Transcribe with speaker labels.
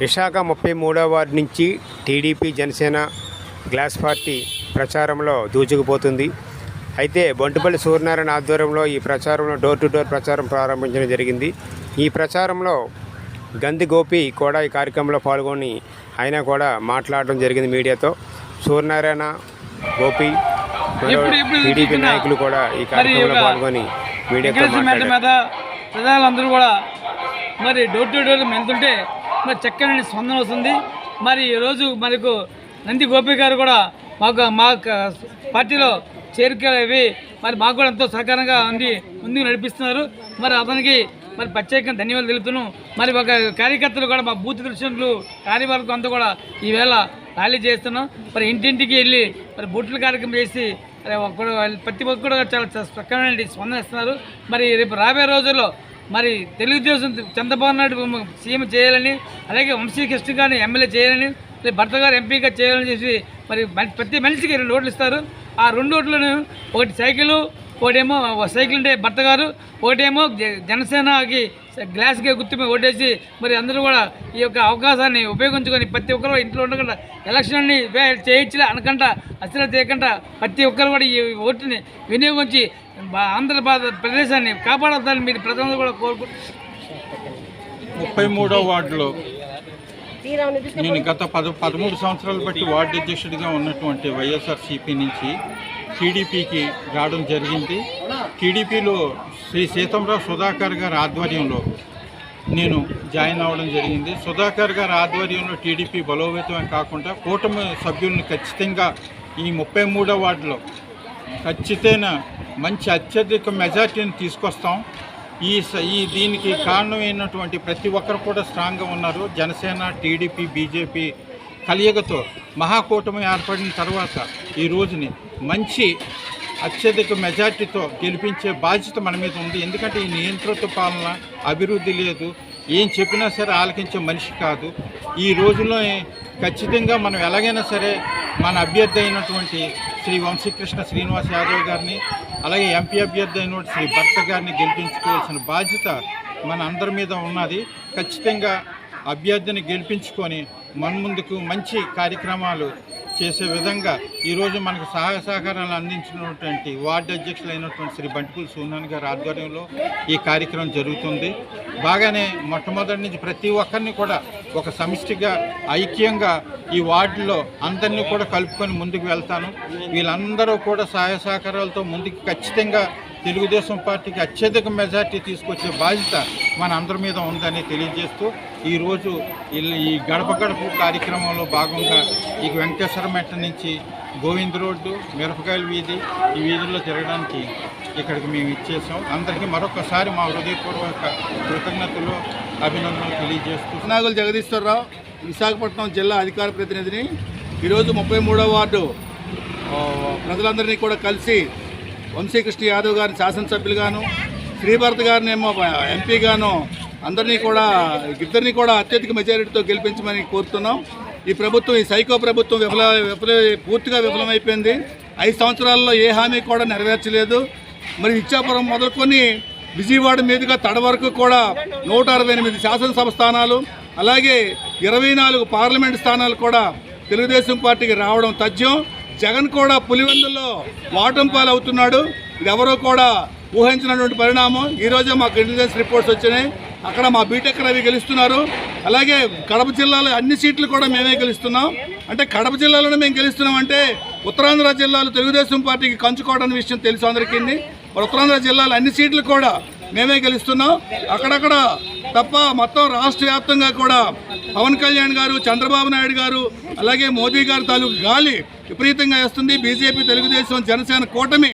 Speaker 1: విశాఖ ముప్పై మూడవ వార్డు నుంచి టీడీపీ జనసేన గ్లాస్ పార్టీ ప్రచారంలో దూచుకుపోతుంది అయితే బొంటుపల్లి సూర్యనారాయణ ఆధ్వర్యంలో ఈ ప్రచారంలో డోర్ టు డోర్ ప్రచారం ప్రారంభించడం జరిగింది. ఈ ప్రచారంలో గంది గోపి కూడా ఈ కార్యక్రమంలో పాల్గొని ఆయన కూడా మాట్లాడడం జరిగింది మీడియాతో. సూర్యనారాయణ గోపి టీడీపీ నాయకులు కూడా ఈ కార్యక్రమంలో పాల్గొని మీడియాతో
Speaker 2: ప్రజలందరూ కూడా మరి డోర్ టు డోర్ వెళ్తుంటే మరి చక్కని స్పందన వస్తుంది. మరి ఈరోజు మనకు నంది గోపి గారు కూడా మాకు మా పార్టీలో చేరికవి మరి మాకు కూడా ఎంతో సహకారంగా ఉండి ముందుకు నడిపిస్తున్నారు. మరి అతనికి మరి ప్రత్యేకంగా ధన్యవాదాలు తెలుపుతున్నాం. మరి ఒక కార్యకర్తలు కూడా మా బూత్ దృశ్యులు కార్యవర్గం అంతా కూడా ఈవేళ ర్యాలీ చేస్తున్నాం. మరి ఇంటింటికి వెళ్ళి మరి బూట్ల కార్యక్రమం చేసి మరి ఒక్కడు ప్రతి ఒక్కరు చాలా చక్కమైన స్పందన ఇస్తున్నారు. మరి రేపు రాబోయే రోజుల్లో మరి తెలుగుదేశం చంద్రబాబు నాయుడు సీఎం చేయాలని అలాగే వంశీకృష్ణ గారిని ఎమ్మెల్యే చేయాలని భర్త గారు ఎంపీగా చేయాలని చేసి మరి ప్రతి మనిషికి రెండు ఓట్లు ఇస్తారు. ఆ రెండు ఓట్లను ఒకటి సైకిల్ ఒకటేమో సైకిల్ ఉండే భర్త గారు ఒకటేమో జనసేనకి గ్లాస్కి గుర్తుపై ఓటేసి మరి అందరూ కూడా ఈ యొక్క అవకాశాన్ని ఉపయోగించుకొని ప్రతి ఒక్కరు ఇంట్లో ఉండకుండా ఎలక్షన్ని చేయించలే అనకుండా అసలు చేయకుండా ప్రతి ఒక్కరు కూడా ఈ ఓటుని వినియోగించి బా- ఆంధ్రప్రదేశ్ ప్రదేశాన్ని కాపాడాలని మీరు ప్రజలు కూడా కోరుకుంటున్నారు
Speaker 3: ముప్పై మూడో వార్డులో. నేను గత పద పదమూడు సంవత్సరాలు బట్టి వార్డు అధ్యక్షుడిగా ఉన్నటువంటి వైఎస్ఆర్సీపీ నుంచి టీడీపీకి రావడం జరిగింది. టీడీపీలో శ్రీ సీతంరావు సుధాకర్ గారి ఆధ్వర్యంలో నేను జాయిన్ అవ్వడం జరిగింది. సుధాకర్ గారి ఆధ్వర్యంలో టీడీపీ బలోపేతమే కాకుండా కూటమి సభ్యులను ఖచ్చితంగా ఈ ముప్పై మూడో వార్డులో ఖచ్చితమైన మంచి అత్యధిక మెజార్టీని తీసుకొస్తాం. ఈ స- ఈ దీనికి కారణమైనటువంటి ప్రతి ఒక్కరు కూడా స్ట్రాంగ్గా ఉన్నారు. జనసేన టీడీపీ బీజేపీ కలియగతో మహాకూటమి ఏర్పడిన తర్వాత ఈ రోజుని మంచి అత్యధిక మెజార్టీతో గెలిపించే బాధ్యత మన మీద ఉంది. ఎందుకంటే ఈ నియంత్రిత పాలన అభివృద్ధి లేదు. ఏం చెప్పినా సరే ఆలకించే మనిషి కాదు. ఈ రోజుల్లో ఖచ్చితంగా మనం ఎలాగైనా సరే మన అభ్యర్థి అయినటువంటి శ్రీ వంశీకృష్ణ శ్రీనివాస్ యాదవ్ గారిని అలాగే ఎంపీ అభ్యర్థి అయినటువంటి శ్రీ భర్త గారిని గెలిపించుకోవాల్సిన బాధ్యత మన అందరి మీద ఉన్నది. ఖచ్చితంగా అభ్యర్థిని గెలిపించుకొని మన ముందుకు మంచి కార్యక్రమాలు చేసే విధంగా ఈరోజు మనకు సహాయ సహకారాలు అందించినటువంటి వార్డు అధ్యక్షులైనటువంటి శ్రీ బంటిపూడి సోనాన్ గారి ఆధ్వర్యంలో ఈ కార్యక్రమం జరుగుతుంది. బాగానే మొట్టమొదటి నుంచి ప్రతి ఒక్కరిని కూడా ఒక సమిష్టిగా ఐక్యంగా ఈ వార్డులో అందరినీ కూడా కలుపుకొని ముందుకు వెళ్తాను. వీళ్ళందరూ కూడా సహాయ సహకారాలతో ముందుకు ఖచ్చితంగా తెలుగుదేశం పార్టీకి అత్యధిక మెజార్టీ తీసుకొచ్చే బాధ్యత మన అందరి మీద ఉందని తెలియజేస్తూ ఈరోజు ఈ- ఈ గడప గడప కార్యక్రమంలో భాగంగా ఈ వెంకటేశ్వర మెట్ట నుంచి గోవింద్ రోడ్డు మిరపకాయల వీధి ఈ వీధుల్లో తిరగడానికి ఇక్కడికి మేము ఇచ్చేసాం అందరికీ మరొకసారి మా హృదయపూర్వక కృతజ్ఞతలు అభినందనలు తెలియజేస్తూ
Speaker 4: నాగులు జగదీశ్వరరావు విశాఖపట్నం జిల్లా అధికార ప్రతినిధిని ఈరోజు ముప్పై మూడో వార్డు ప్రజలందరినీ కూడా కలిసి వంశీకృష్ణ యాదవ్ గారిని శాసనసభ్యులుగాను శ్రీభరత్ గారిని ఏమో ఎంపీగాను అందరినీ కూడా ఇద్దరిని కూడా అత్యధిక మెజారిటీతో గెలిపించమని కోరుతున్నాం. ఈ ప్రభుత్వం ఈ సైకో ప్రభుత్వం విఫల విఫల పూర్తిగా విఫలమైపోయింది. ఐదు సంవత్సరాల్లో ఏ హామీ కూడా నెరవేర్చలేదు. మరి ఇచ్చాపురం మొదలుకొని విజయవాడ మీదుగా తడ వరకు కూడా నూట అరవై ఎనిమిది శాసనసభ స్థానాలు అలాగే ఇరవై నాలుగు పార్లమెంట్ స్థానాలు కూడా తెలుగుదేశం పార్టీకి రావడం తథ్యం. జగన్ కూడా పులివెందుల్లో వాటం పాలవుతున్నాడు. ఇది ఎవరో కూడా ఊహించినటువంటి పరిణామం. ఈరోజే మాకు ఇంటెలిజెన్స్ రిపోర్ట్స్ వచ్చినాయి. అక్కడ మా బీటెక్ రవి గెలుస్తున్నారు. అలాగే కడప జిల్లాలో అన్ని సీట్లు కూడా మేమే గెలుస్తున్నాం. అంటే కడప జిల్లాలోనే మేము గెలుస్తున్నాం అంటే ఉత్తరాంధ్ర జిల్లాలో తెలుగుదేశం పార్టీకి కంచుకోవడం విషయం తెలుసు అందరికీ. మరి ఉత్తరాంధ్ర జిల్లాలో అన్ని సీట్లు కూడా మేమే గెలుస్తున్నాం. అక్కడక్కడ తప్ప మొత్తం రాష్ట్ర వ్యాప్తంగా కూడా పవన్ కళ్యాణ్ గారు చంద్రబాబు నాయుడు గారు అలాగే మోదీ గారు తాలూకు గాలి విపరీతంగా వేస్తుంది. బీజేపీ తెలుగుదేశం జనసేన కూటమి